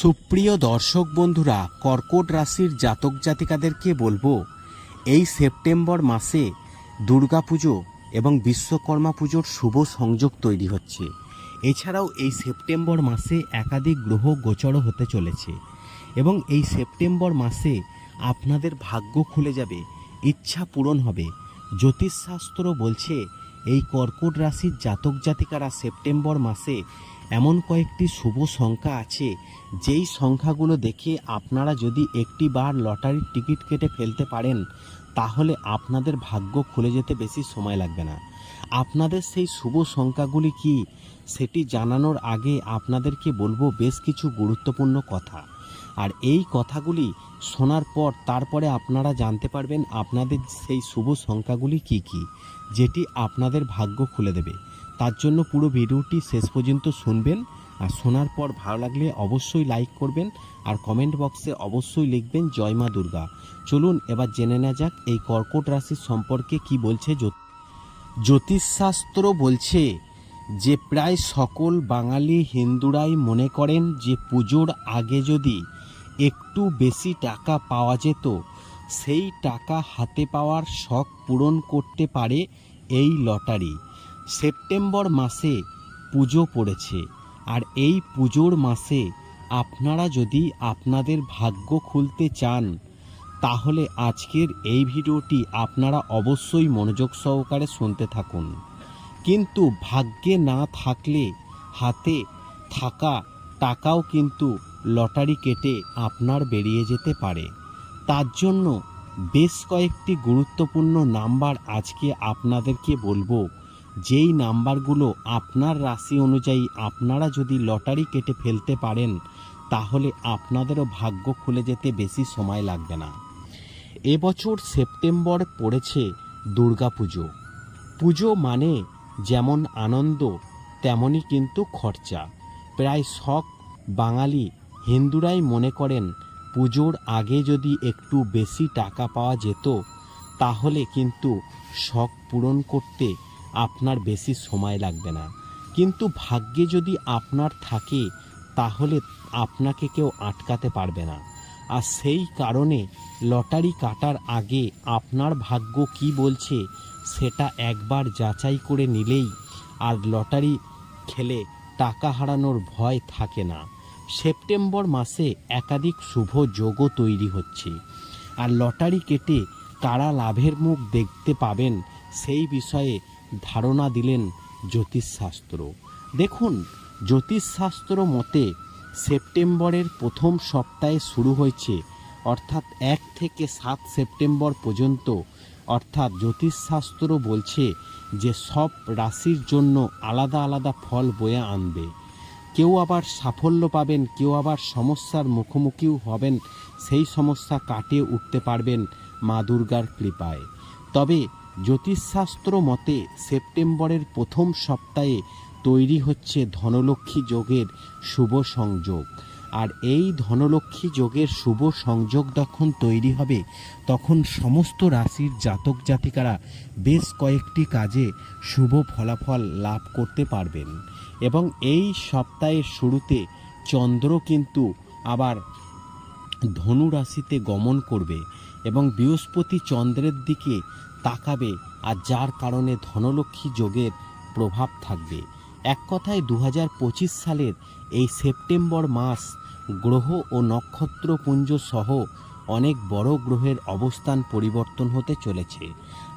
সুপ্রিয় দর্শক বন্ধুরা, কর্কট রাশির জাতক জাতিকাদেরকে বলব, এই সেপ্টেম্বর মাসে দুর্গাপুজো এবং বিশ্বকর্মা পুজোর শুভ সংযোগ তৈরি হচ্ছে। এছাড়াও এই সেপ্টেম্বর মাসে একাধিক গ্রহ গোচরও হতে চলেছে এবং এই সেপ্টেম্বর মাসে আপনাদের ভাগ্য খুলে যাবে, ইচ্ছা পূরণ হবে। জ্যোতিষশাস্ত্র বলছে, এই কর্কট রাশির জাতক জাতিকারা সেপ্টেম্বর মাসে এমন কয়েকটি শুভ সংখ্যা আছে, যেই সংখ্যাগুলো দেখে আপনারা যদি একটি বার লটারির টিকিট কেটে ফেলতে পারেন, তাহলে আপনাদের ভাগ্য খুলে যেতে বেশি সময় লাগবে না। আপনাদের সেই শুভ সংখ্যাগুলি কি, সেটি জানানোর আগে আপনাদেরকে বলব বেশ কিছু গুরুত্বপূর্ণ কথা। আর এই কথাগুলি শোনার পর তারপরে আপনারা জানতে পারবেন আপনাদের সেই শুভ সংখ্যাগুলি কি কি, যেটি আপনাদের ভাগ্য খুলে দেবে। তার জন্য পুরো ভিডিওটি শেষ পর্যন্ত শুনবেন। আর শোনার পর ভালো লাগলে অবশ্যই লাইক করবেন আর কমেন্ট বক্সে অবশ্যই লিখবেন, জয় মা দুর্গা। চলুন এবার জেনে নেওয়া যাক এই কর্কট রাশির সম্পর্কে কি বলছে জ্যোতি- জ্যোতিষশাস্ত্র বলছে যে প্রায় সকল বাঙালি হিন্দুরাই মনে করেন যে পুজোর আগে যদি একটু বেশি টাকা পাওয়া যেত, সেই টাকা হাতে পাওয়ার শখ পূরণ করতে পারে এই লটারি। সেপ্টেম্বর মাসে পুজো পড়েছে। আর এই পুজোর মাসে আপনারা যদি আপনাদের ভাগ্য খুলতে চান, তাহলে আজকের এই ভিডিওটি আপনারা অবশ্যই মনোযোগ সহকারে শুনতে থাকুন। কিন্তু ভাগ্যে না থাকলে হাতে থাকা টাকাও কিন্তু লটারি কেটে আপনার বেরিয়ে যেতে পারে। তার জন্য বেশ কয়েকটি গুরুত্বপূর্ণ নাম্বার আজকে আপনাদেরকে বলব। যেই নাম্বারগুলো আপনার রাশি অনুযায়ী আপনারা যদি লটারি কেটে ফেলতে পারেন, তাহলে আপনাদেরও ভাগ্য খুলে যেতে বেশি সময় লাগবে না। এবছর সেপ্টেম্বর পড়েছে দুর্গাপুজো পুজো। মানে যেমন আনন্দ তেমনই কিন্তু খরচা। প্রায় শখ বাঙালি হিন্দুরাই মনে করেন, পুজোর আগে যদি একটু বেশি টাকা পাওয়া যেত, তাহলে কিন্তু শখ পূরণ করতে আপনার বেশি সময় লাগবে না। কিন্তু ভাগ্যে যদি আপনার থাকে, তাহলে আপনাকে কেউ আটকাতে পারবে না। আর সেই কারণে লটারি কাটার আগে আপনার ভাগ্য কি বলছে, সেটা একবার যাচাই করে নিলেই আর লটারি খেলে টাকা হারানোর ভয় থাকে না। সেপ্টেম্বর মাসে একাধিক শুভ যোগও তৈরি হচ্ছে। আর লটারি কেটে কারা লাভের মুখ দেখতে পাবেন, সেই বিষয়ে ধারণা দিলেন জ্যোতিষশাস্ত্র। দেখুন, জ্যোতিষশাস্ত্র মতে সেপ্টেম্বরের প্রথম সপ্তাহে শুরু হয়েছে, অর্থাৎ এক থেকে সাত সেপ্টেম্বর পর্যন্ত। অর্থাৎ জ্যোতিষশাস্ত্র বলছে যে সব রাশির জন্য আলাদা আলাদা ফল বয়ে আনবে। কেউ আবার সাফল্য পাবেন, কেউ আবার সমস্যার মুখোমুখিও হবেন, সেই সমস্যা কাটিয়ে উঠতে পারবেন মা দুর্গার কৃপায়। তবে জ্যোতিষশাস্ত্র মতে সেপ্টেম্বরের প্রথম সপ্তাহে তৈরি হচ্ছে ধনলক্ষ্মী যোগের শুভ সংযোগ। আর এই ধনলক্ষ্মী যোগের শুভ সংযোগ যখন তৈরি হবে, তখন সমস্ত রাশির জাতক জাতিকারা বেশ কয়েকটি কাজে শুভ ফলাফল লাভ করতে পারবেন। এবং এই সপ্তাহের শুরুতে চন্দ্র কিন্তু আবার ধনু রাশিতে গমন করবে এবং বৃহস্পতি চন্দ্রের দিকে তাকাবে আর যার কারণে ধনলক্ষ্মী যোগের প্রভাব থাকবে। এক কথায় দু হাজার পঁচিশ সালের এই সেপ্টেম্বর মাস গ্রহ ও নক্ষত্রপুঞ্জ সহ অনেক বড় গ্রহের অবস্থান পরিবর্তন হতে চলেছে।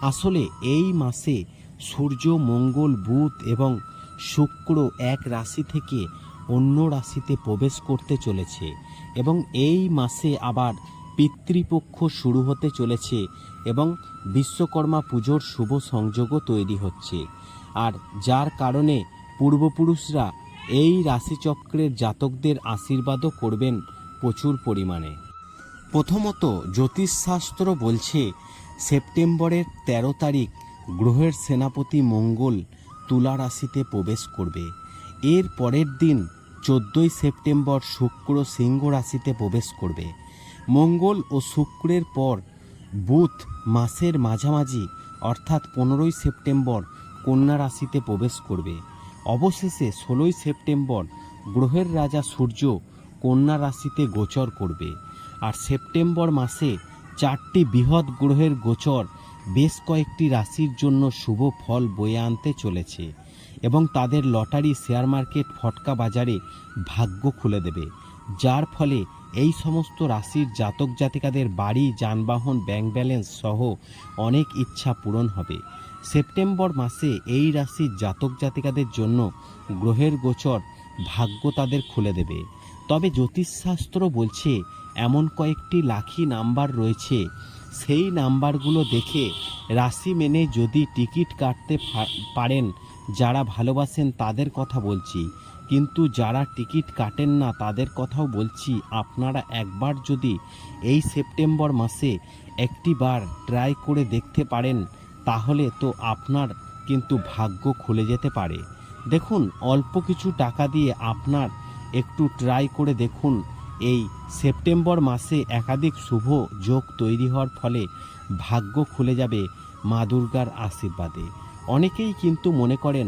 আসলে এই মাসে সূর্য, মঙ্গল, বুধ এবং শুক্র এক রাশি থেকে অন্য রাশিতে প্রবেশ করতে চলেছে এবং এই মাসে আবার পিতৃপক্ষ শুরু হতে চলেছে এবং বিশ্বকর্মা পুজোর শুভ সংযোগও তৈরি হচ্ছে। আর যার কারণে পূর্বপুরুষরা এই রাশিচক্রের জাতকদের আশীর্বাদও করবেন প্রচুর পরিমাণে। প্রথমত জ্যোতিষশাস্ত্র বলছে, সেপ্টেম্বরের ১৩ তারিখ গ্রহের সেনাপতি মঙ্গল তুলা রাশিতে প্রবেশ করবে। এর পরের দিন চোদ্দোই সেপ্টেম্বর শুক্র সিংহ রাশিতে প্রবেশ করবে। মঙ্গল ও শুক্রের পর বুধ মাসের মাঝামাঝি, অর্থাৎ পনেরোই সেপ্টেম্বর, কন্যা রাশিতে প্রবেশ করবে। অবশেষে ষোলোই সেপ্টেম্বর, গ্রহের রাজা সূর্য কন্যা রাশিতে গোচর করবে। আর সেপ্টেম্বর মাসে চারটি বৃহৎ গ্রহের গোচর বেশ কয়েকটি রাশির জন্য শুভ ফল বয়ে আনতে চলেছে এবং তাদের লটারি শেয়ার মার্কেট ফটকা বাজারে ভাগ্য খুলে দেবে। যার ফলে এই সমস্ত রাশির জাতক জাতিকাদের বাড়ি, যানবাহন ব্যাংক ব্যালেন্স সহ অনেক ইচ্ছা পূরণ হবে। সেপ্টেম্বর মাসে এই রাশির জাতক জাতিকাদের জন্য গ্রহের গোচর ভাগ্য তাদের খুলে দেবে। তবে জ্যোতিষশাস্ত্র বলছে, এমন কয়েকটি লাখি নাম্বার রয়েছে। সেই নাম্বারগুলো দেখে রাশি মেনে যদি টিকিট কাটতে পারেন, যারা ভালোবাসেন তাদের কথা বলছি। কিন্তু যারা টিকিট কাটেন না, তাদের কথাও বলছি, আপনারা একবার যদি এই সেপ্টেম্বর মাসে একটি বার ট্রাই করে দেখতে পারেন, তাহলে তো আপনার কিন্তু ভাগ্য খুলে যেতে পারে। দেখুন, অল্প কিছু টাকা দিয়ে আপনার একটু ট্রাই করে দেখুন, এই সেপ্টেম্বর মাসে একাধিক শুভ যোগ তৈরি হওয়ার ফলে ভাগ্য খুলে যাবে মা দুর্গার আশীর্বাদে। অনেকেই কিন্তু মনে করেন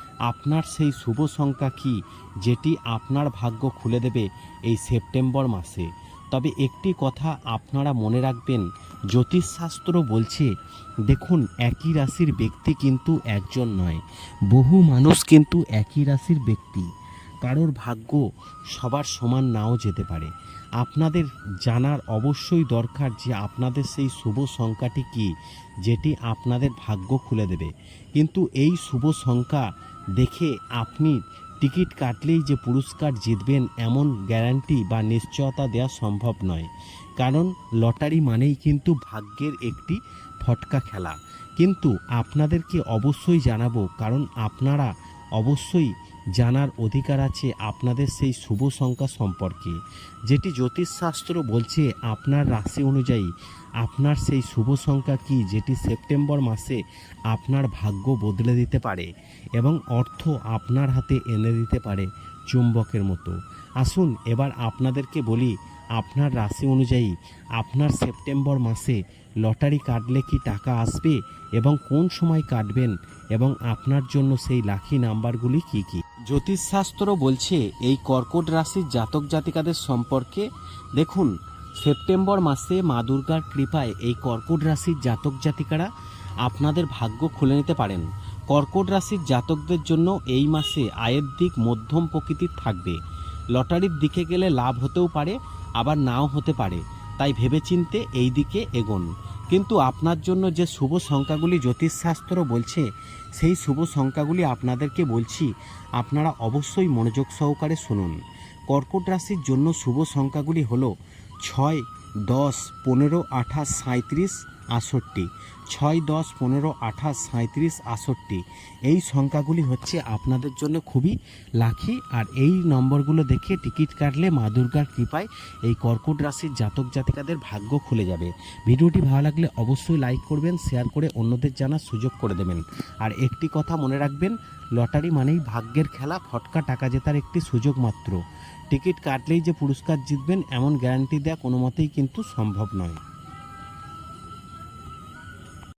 আপনার সেই শুভ সংখ্যা কি, যেটি আপনার ভাগ্য খুলে দেবে এই সেপ্টেম্বর মাসে? তবে একটি কথা আপনারা মনে রাখবেন, জ্যোতিষশাস্ত্র বলছে, দেখুন, একই রাশির ব্যক্তি কিন্তু একজন নয়, বহু মানুষ কিন্তু একই রাশির ব্যক্তি। কারোর ভাগ্য সবার সমান নাও যেতে পারে। আপনাদের জানার অবশ্যই দরকার যে আপনাদের সেই শুভ সংখ্যাটি কি, যেটি আপনাদের ভাগ্য খুলে দেবে। কিন্তু এই শুভ সংখ্যা দেখে আপনি টিকিট কাটলেই যে পুরস্কার জিতবেন এমন গ্যারান্টি বা নিশ্চয়তা দেওয়া সম্ভব নয়। কারণ লটারি মানেই কিন্তু ভাগ্যের একটি ফটকা খেলা। কিন্তু আপনাদেরকে অবশ্যই জানাব, কারণ আপনারা অবশ্যই জানার অধিকার আছে আপনাদের সেই শুভ সংখ্যা সম্পর্কে। যেটি জ্যোতিষশাস্ত্র বলছে, আপনার রাশি অনুযায়ী আপনার সেই শুভ সংখ্যা কি, যেটি সেপ্টেম্বর মাসে আপনার ভাগ্য বদলে দিতে পারে এবং অর্থ আপনার হাতে এনে দিতে পারে চুম্বকের মতো। আসুন এবার আপনাদেরকে বলি, আপনার রাশি অনুযায়ী আপনার সেপ্টেম্বর মাসে লটারি কাটলে কি টাকা আসবে এবং কোন সময় কাটবেন এবং আপনার জন্য সেই লাকি নাম্বারগুলি কি কি? জ্যোতিষশাস্ত্র বলছে, এই কর্কট রাশির জাতক জাতিকাদের সম্পর্কে, দেখুন, সেপ্টেম্বর মাসে মা দুর্গার কৃপায় এই কর্কট রাশির জাতক জাতিকারা আপনাদের ভাগ্য খুলে নিতে পারেন। কর্কট রাশির জাতকদের জন্য এই মাসে আয়ের দিক মধ্যম প্রকৃতির থাকবে। লটারির দিকে গেলে লাভ হতেও পারে, আবার নাও হতে পারে। তাই ভেবেচিন্তে এই দিকে এগোন। কিন্তু আপনার জন্য যে শুভ সংখ্যাগুলি জ্যোতিষশাস্ত্র বলছে, সেই শুভ সংখ্যাগুলি আপনাদেরকে বলছি, আপনারা অবশ্যই মনোযোগ সহকারে শুনুন। কর্কট রাশির জন্য শুভ সংখ্যাগুলি হলো ছয় দশ পনেরো আঠাশ সাঁত্রিশ আষট্টি ছয় দশ পনেরো আঠাশ সাঁত্রিশ আষট্টি এই সংখ্যাগুলি হচ্ছে আপনাদের জন্য খুবই লাখি আর এই নম্বরগুলো দেখে টিকিট কাটলে মা দুর্গার কৃপায় এই কর্কট রাশির জাতক জাতিকাদের ভাগ্য খুলে যাবে। ভিডিওটি ভালো লাগলে অবশ্যই লাইক করবেন, শেয়ার করে অন্যদের জানার সুযোগ করে দেবেন। আর একটি কথা মনে রাখবেন, লটারি মানেই ভাগ্যের খেলা, ফটকা, টাকা জেতার একটি সুযোগ মাত্র। টিকিট কাটলেই যে পুরস্কার জিতবেন এমন গ্যারান্টি দেওয়া কোনো মতেই কিন্তু সম্ভব নয়।